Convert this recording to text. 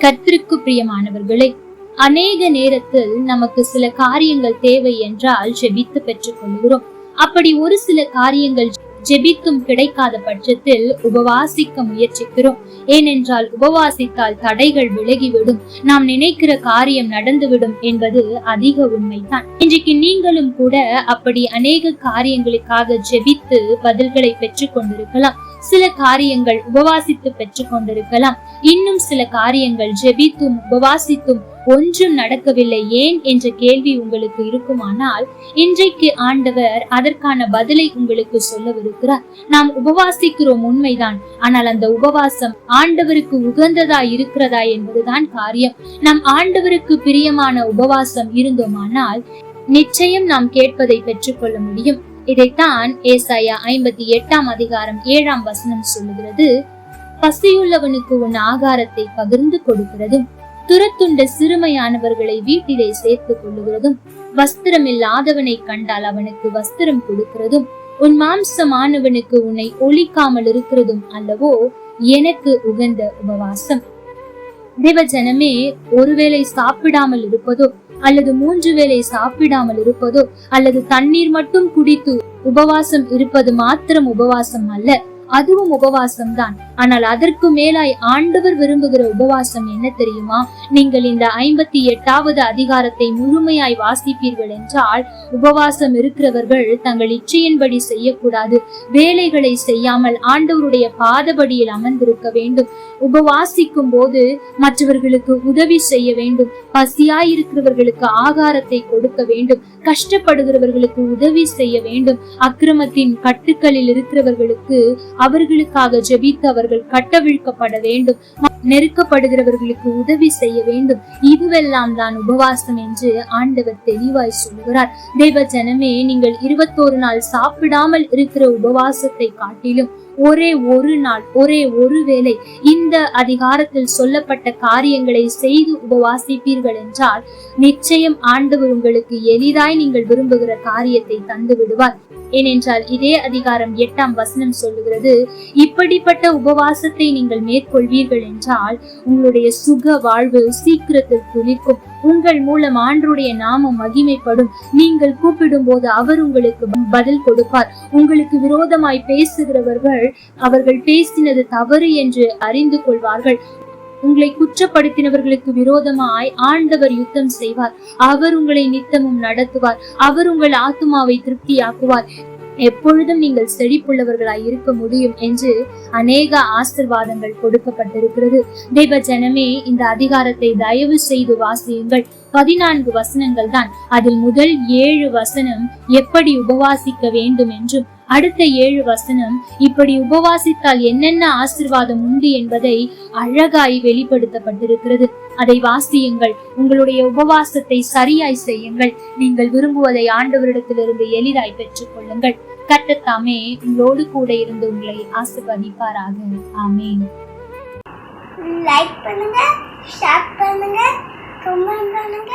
கத்திற்கு பிரியமானவர்களே அநேக நேரத்தில் நமக்கு சில காரியங்கள் தேவை என்றால் ஜெபித்து பெற்றுக் கொள்கிறோம். அப்படி ஒரு சில காரியங்கள் ஜெபித்தும் கிடைக்காத பட்சத்தில் உபவாசிக்க முயற்சிக்கிறோம். ஏனென்றால் உபவாசித்தால் தடைகள் விலகிவிடும். நாம் நினைக்கிற காரியம் நடந்துவிடும் என்பது அதிக உண்மைதான். இன்றைக்கு நீங்களும் கூட அப்படி அநேக காரியங்களுக்காக ஜெபித்து பதில்களை பெற்றுக் கொண்டிருக்கலாம் சில காரியங்கள் உபவாசித்து பெற்றுக் கொண்டிருக்கலாம் இன்னும் சில காரியங்கள் ஜெபித்தும் உபவாசித்தும் ஒன்றும் நடக்கவில்லை. ஏன் என்ற கேள்வி உங்களுக்கு இருக்குமானால் இன்றைக்கு ஆண்டவர் அதற்கான பதிலை உங்களுக்கு சொல்லவிருக்கிறார். நாம் உபவாசிக்கிறோம் உண்மைதான். ஆனால் அந்த உபவாசம் ஆண்டவருக்கு உகந்ததா இருக்கிறதா என்பதுதான் காரியம். நம் ஆண்டவருக்கு பிரியமான உபவாசம் இருந்தோமானால் நிச்சயம் நாம் கேட்பதை பெற்றுக்கொள்ள முடியும். இதைத்தான் ஏசாயா ஐம்பத்தி எட்டாம் அதிகாரம் ஏழாம் வசனம் சொல்லுகிறது. பசியுள்ளவனுக்கு உன் ஆகாரத்தை பகிர்ந்து கொடுக்கிறதும் துரத்துண்ட சிறுமையானவர்களை வீட்டிலே சேர்த்துக் கொள்ளுகிறதும் வஸ்திரம் இல்லாதவனை கண்டால் அவனுக்கு வஸ்திரம் கொடுக்கிறதும் உன் மாம்சமானவனுக்கு உன்னை ஒழிக்காமல் இருக்கிறதும் அல்லவோ எனக்கு உகந்த உபவாசம். தேவ ஜனமே ஒருவேளை சாப்பிடாமல் இருப்பதோ அல்லது மூன்று வேளை சாப்பிடாமல் இருப்பதோ அல்லது தண்ணீர் மட்டும் குடித்து உபவாசம் இருப்பது மாத்திரம் உபவாசம் அல்ல அதுவும் உபவாசம் தான் ஆனால் அதற்கு மேலாய் ஆண்டவர் விரும்புகிற உபவாசம் என்ன தெரியுமா? நீங்கள் இந்த ஐம்பத்தி எட்டாவது அதிகாரத்தை முழுமையாய் வாசிப்பீர்கள் என்றால் உபவாசம் இருக்கிறவர்கள் தங்கள் இச்சையின்படி செய்யக்கூடாது. வேலைகளை செய்யாமல் ஆண்டவருடைய பாதபடியில் அமர்ந்திருக்க வேண்டும். உபவாசிக்கும் போது மற்றவர்களுக்கு உதவி செய்ய வேண்டும். பசியாய் இருக்கிறவர்களுக்கு ஆகாரத்தை கொடுக்க வேண்டும். கஷ்டப்படுகிறவர்களுக்கு உதவி செய்ய வேண்டும். அக்கிரமத்தின் கட்டுக்களில் இருக்கிறவர்களுக்கு அவர்களுக்காக ஜெபித்து அவர்கள் கட்டவிழ்க்கப்பட வேண்டும். நெருக்கப்படுகிறவர்களுக்கு உதவி செய்ய வேண்டும். இதுவெல்லாம் தான் உபவாசம் என்று ஆண்டவர் தெளிவாய் சொல்லுகிறார். தெய்வ ஜனமே நீங்கள் இருபத்தோரு நாள் சாப்பிடாமல் இருக்கிற உபவாசத்தை காட்டிலும் ஒரே ஒரு நாள் ஒரே ஒரு வேளை இந்த அதிகாரத்தில் சொல்லப்பட்ட காரியங்களை செய்து உபவாசிப்பீர்கள் என்றால் நிச்சயம் ஆண்டவர் உங்களுக்கு எளிதாய் நீங்கள் விரும்புகிற காரியத்தை தந்து விடுவார் ஏனென்றால் இதே அதிகாரம் எட்டாம் வசனம் சொல்லுகிறது இப்படிப்பட்ட உபவாசத்தை நீங்கள் மேற்கொள்வீர்கள் என்றால் உங்களுடைய சுக வாழ்வு சீக்கிரத்தில் துளிக்கும் உங்கள் மூலம் ஆண்டருடைய நாமம் மகிமைப்படும். நீங்கள் கூப்பிடும் போது அவர் உங்களுக்கு பதில் கொடுப்பார். உங்களுக்கு விரோதமாய் பேசுகிறவர்கள் அவர்கள் பேசினது தவறு என்று அறிந்து கொள்வார்கள். உங்களை குற்றப்படுத்தினவர்களுக்கு விரோதமாய் ஆண்டவர் யுத்தம் செய்வார். அவர் உங்களை நித்தமும் நடத்துவார். அவர் உங்கள் ஆத்துமாவை திருப்தியாக்குவார். எப்பொழுதும் நீங்கள் செழிப்புள்ளவர்களாய் இருக்க முடியும் என்று அநேக ஆசிர்வாதங்கள் கொடுக்கப்பட்டிருக்கிறது. தேவ ஜனமே இந்த அதிகாரத்தை தயவு செய்து வாசியுங்கள். பதினான்கு வசனங்கள் தான் அதில் முதல் ஏழு வசனம் எப்படி உபவாசிக்க வேண்டும் என்றும் அடுத்த ஏழு வசனம் இப்படி உபவாசித்தால் என்னென்ன ஆசிர்வாதம் உண்டு என்பதை அழகாய் வெளிப்படுத்தப்பட்டிருக்கிறது. அதை வாசியுங்கள். உங்களுடைய உபவாசத்தை சரியாய் செய்யுங்கள். நீங்கள் விரும்புவதை ஆண்டவரிடத்திலிருந்து எளிதாய் பெற்றுக் கொள்ளுங்கள் கட்டத்தாமே உங்களோடு கூட இருந்து உங்களை ஆசிர்வதிப்பாராக. ஆமேன். லைக் பண்ணுங்க ஷேர் பண்ணுங்க. கமெண்ட் பண்ணுங்க